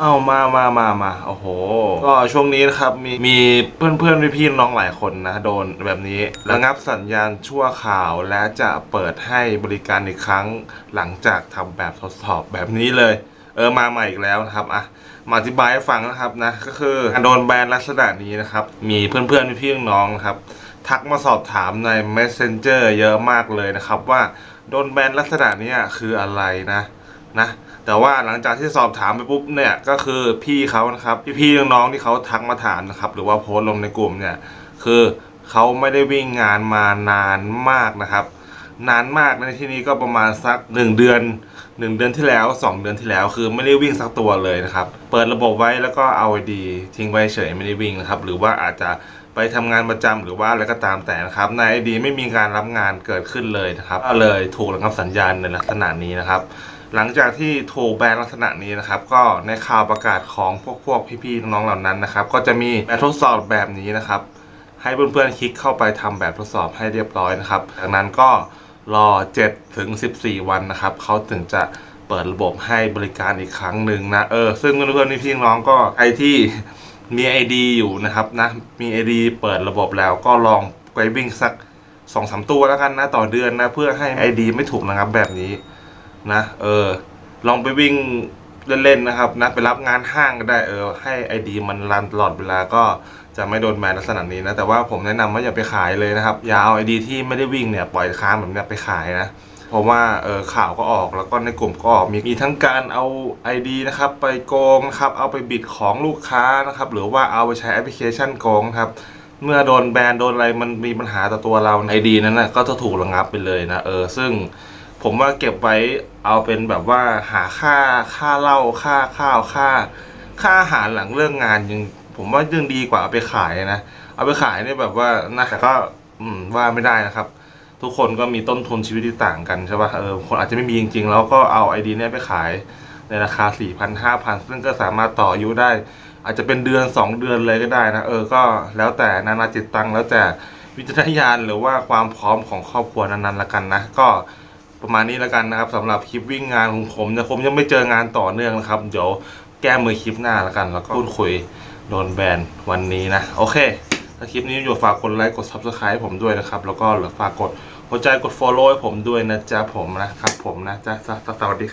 เอามามามามาโอ้โห ก็ช่วงนี้นะครับ มีมีเพื่อนเพื่อนพี่พี่น้องหลายคนนะ โดนแบบนี้ระงับสัญญาณชั่วข่าวและจะเปิดให้บริการอีกครั้งหลังจากทำแบบทดสอบแบบนี้เลย เออมาใหม่อีกแล้วนะครับอะมาอธิบายให้ฟังนะครับนะ ก็คือการโดนแบนลักษณะนี้นะครับ มีเพื่อนเพื่อนพี่พี่น้องนะครับ ทักมาสอบถามใน Messenger เยอะมากเลยนะครับ ว่าโดนแบนลักษณะนี้คืออะไรนะ นะแต่ว่าหลังจากที่สอบถามไปปุ๊บเนี่ยก็คือพี่เขานะครับพี่ๆน้องๆที่เขาทักมาถามนะครับ หรือว่าโพสต์ลงในกลุ่มเนี่ยคือเขาไม่ได้วิ่งงานมานานมากนะครับ นานมากในที่นี้ก็ประมาณสักหนึ่งเดือนหนึ่งเดือนที่แล้วสองเดือนที่แล้ว คือไม่ได้วิ่งสักตัวเลยนะครับ เปิดระบบไว้แล้วก็เอาไอดีทิ้งไว้เฉยไม่ได้วิ่งนะครับ หรือว่าอาจจะไปทำงานประจำหรือว่าอะไรก็ตามแต่นะครับในไอดีไม่มีการรับงานเกิดขึ้นเลยนะครับก็เลยถูกระงับสัญญาณในลักษณะนี้นะครับ หลังจากที่ถูกแบนลักษณะนี้นะครับ ก็ในข่าวประกาศของพวกพวกพี่ๆน้องๆเหล่านั้นนะครับ ก็จะมีแบบทดสอบแบบนี้นะครับ ให้เพื่อนๆคลิกเข้าไปทำแบบทดสอบให้เรียบร้อยนะครับจากนั้นก็รอ7ถึง14 วันนะครับเขาถึงจะเปิดระบบให้บริการอีกครั้งหนึ่งนะเออซึ่งเพื่อนๆพี่ๆน้องก็ใครที่มี ID อยู่นะครับนะมี ID เปิดระบบแล้วก็ลองไปวิ่งสักสองสามตัวแล้วกันนะต่อเดือนนะเพื่อให้ ID ไม่ถูกนะครับแบบนี้ นะ เออ ลองไปวิ่งเล่นๆนะครับนะไปรับงานห้างก็ได้เออให้ไอดีมันรันตลอดเวลาก็จะไม่โดนแบนลักษณะนี้นะ แต่ว่าผมแนะนำว่าอย่าไปขายเลยนะครับ อย่าเอาไอดีที่ไม่ได้วิ่งเนี่ยปล่อยค้างแบบเนี้ยไปขายนะเพราะว่าเออข่าวก็ออกแล้วก็ในกลุ่มก็ออกมีมีทั้งการเอา ID นะครับไปโกงนะครับเอาไปบิดของลูกค้านะครับหรือว่าเอาไปใช้แอปพลิเคชันโกงครับเมื่อโดนแบนโดนอะไรมันมีปัญหาต่อตัวเราไอดีนั้นนะก็จะถูกระงับไปเลยนะเออซึ่ง ผมว่าเก็บไว้เอาเป็นแบบว่าหาค่าค่าเหล้าค่าข้าวค่า ค่าอาหารหลังเลิกงานยังผมว่ายังดีกว่าเอาไปขายนะเอาไปขายเนี่ยแบบว่าน่าแต่ก็อืมว่าไม่ได้นะครับ ทุกคนก็มีต้นทุนชีวิตที่ต่างกันใช่ป่ะเออคนอาจจะไม่มีจริงๆ แล้วก็เอาไอดีเนี่ยไปขายในราคา4 0 0 0 5,000 ซึ่งก็สามารถต่ออายุได้ อาจจะเป็นเดือน 2 เดือนเลยก็ได้นะเออก็แล้วแต่นานาจิตตังแล้วแต่วิจารณญาณหรือว่าความพร้อมของครอบครัวนั้นๆละกันนะก็ ประมาณนี้แล้วกันนะครับสำหรับคลิปวิ่งงานของผมเนี่ยผมยังไม่เจองานต่อเนื่องนะครับ เดี๋ยวแก้มือคลิปหน้าแล้วกัน แล้วก็พูดคุยโดนแบนวันนี้นะ โอเค ถ้าคลิปนี้อยู่ฝากกดไลค์กด subscribe ให้ผมด้วยนะครับ แล้วก็ฝากกดหัวใจกด follow ให้ผมด้วยนะจ๊ะผมนะครับผมนะจ๊ะสวัสดีครับ